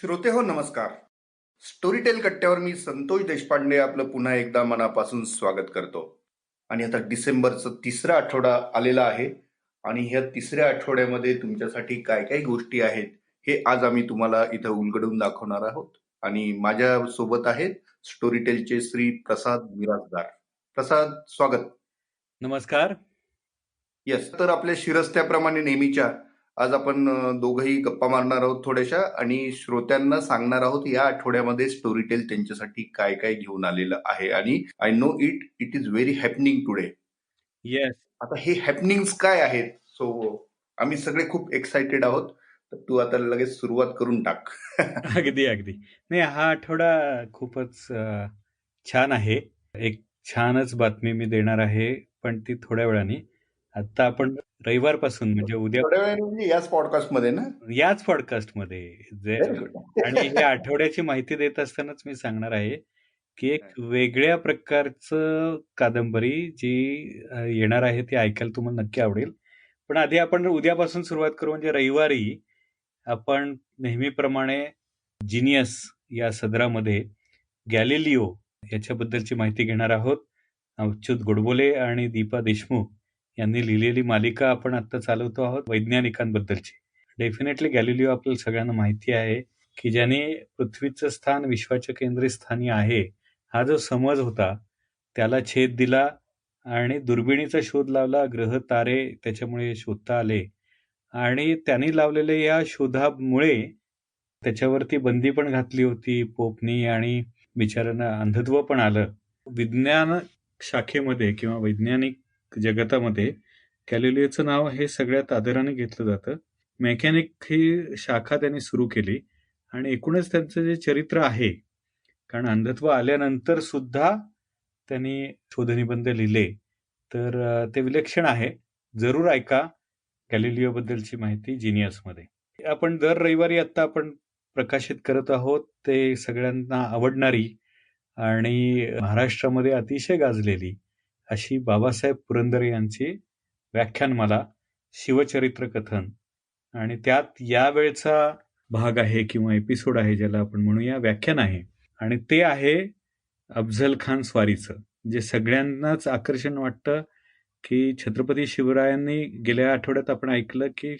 श्रोते हो नमस्कार. स्टोरीटेल कट्ट्यावर मी संतोष देशपांडे आपलं पुन्हा एकदा मनापासून स्वागत करतो. आणि आता डिसेंबरचं तिसरा आठवडा आलेला आहे आणि ह्या तिसऱ्या आठवड्यामध्ये तुमच्यासाठी काय काय गोष्टी आहेत हे आज आम्ही तुम्हाला इथं उलगडून दाखवणार आहोत. आणि माझ्या सोबत आहेत स्टोरीटेलचे श्री प्रसाद मिराजदार प्रसाद स्वागत. नमस्कार. येस तर आपल्या शिरस्त्याप्रमाणे नेहमीच्या आज आपण दोघंही गप्पा मारणार आहोत थोड्याशा आणि श्रोत्यांना सांगणार आहोत या आठवड्यामध्ये स्टोरीटेल त्यांच्यासाठी काय काय घेऊन आलेलं आहे. आणि I know it it is very happening today yes आता हे हॅपनिंग्स काय आहेत? सो आम्ही सगळे खूप एक्साइटेड आहोत. तर तू आता लगेच सुरुवात करून टाक. अगदी अगदी. नाही हा आठवडा खूपच छान आहे. एक छानच बातमी मी देणार आहे पण ती थोड्या वेळाने. आता आपण रविवारपासून म्हणजे उद्या थोड्या वेळाने म्हणजे याच पॉडकास्टमध्ये ना? याच पॉडकास्टमध्ये. जे आणि या आठवड्याची माहिती देत असतानाच मी सांगणार आहे की एक वेगळ्या प्रकारचं कादंबरी जी अ, येणार आहे ती ऐकायला तुम्हाला नक्की आवडेल. पण आधी आपण उद्यापासून सुरुवात करू म्हणजे रविवारी आपण नेहमीप्रमाणे जिनियस या सदरामध्ये गॅलिलिओ याच्याबद्दलची माहिती घेणार आहोत. अच्युत गोडबोले आणि दीपा देशमुख. यांनी लिहिलेली मालिका आपण आता चालवतो आहोत वैज्ञानिकांबद्दलची. डेफिनेटली गॅलिलिओ आपल्याला सगळ्यांना माहिती आहे की ज्याने पृथ्वीचं स्थान विश्वाच्या केंद्रस्थानी आहे हा जो समज होता त्याला छेद दिला आणि दुर्बिणीचा शोध लावला ग्रह तारे त्याच्यामुळे शोधता आले. आणि त्यांनी लावलेल्या या शोधामुळे त्याच्यावरती बंदी पण घातली होती पोपनी आणि बिचाऱ्यांना अंधत्व पण आलं. विज्ञान शाखेमध्ये किंवा वैज्ञानिक जगतामध्ये गॅलिलिओचं नाव हे सगळ्यात आदराने घेतलं जातं. मेकॅनिक ही शाखा त्यांनी सुरू केली आणि एकूणच त्यांचं जे चरित्र आहे कारण अंधत्व आल्यानंतर सुद्धा त्यांनी शोधनिबंध लिहिले. तर ते विलक्षण आहे. जरूर ऐका गॅलिलिओ बद्दलची माहिती जिनियसमध्ये. आपण दर रविवारी आता आपण प्रकाशित करत आहोत ते सगळ्यांना आवडणारी आणि महाराष्ट्रामध्ये अतिशय गाजलेली अशी बाबासाहेब पुरंदरे यांची व्याख्यानमाला शिवचरित्र कथन. आणि त्यात या वेळचा भाग आहे किंवा एपिसोड आहे ज्याला आपण म्हणूया व्याख्यान आहे. आणि ते आहे अफझल खान स्वारीचं जे सगळ्यांनाच आकर्षण वाटतं की छत्रपती शिवरायांनी गेल्या आठवड्यात आपण ऐकलं की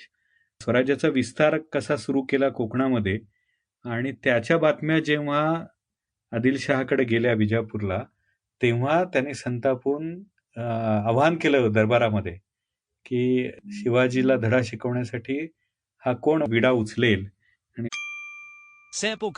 स्वराज्याचा विस्तार कसा सुरू केला कोकणामध्ये. आणि त्याच्या बातम्या जेव्हा आदिलशहाकडे गेल्या विजापूरला तेव्हा त्याने संतापून आवाहन केलं दरबारामध्ये की शिवाजीला धडा शिकवण्यासाठी हा कोण विडा उचलेल Sample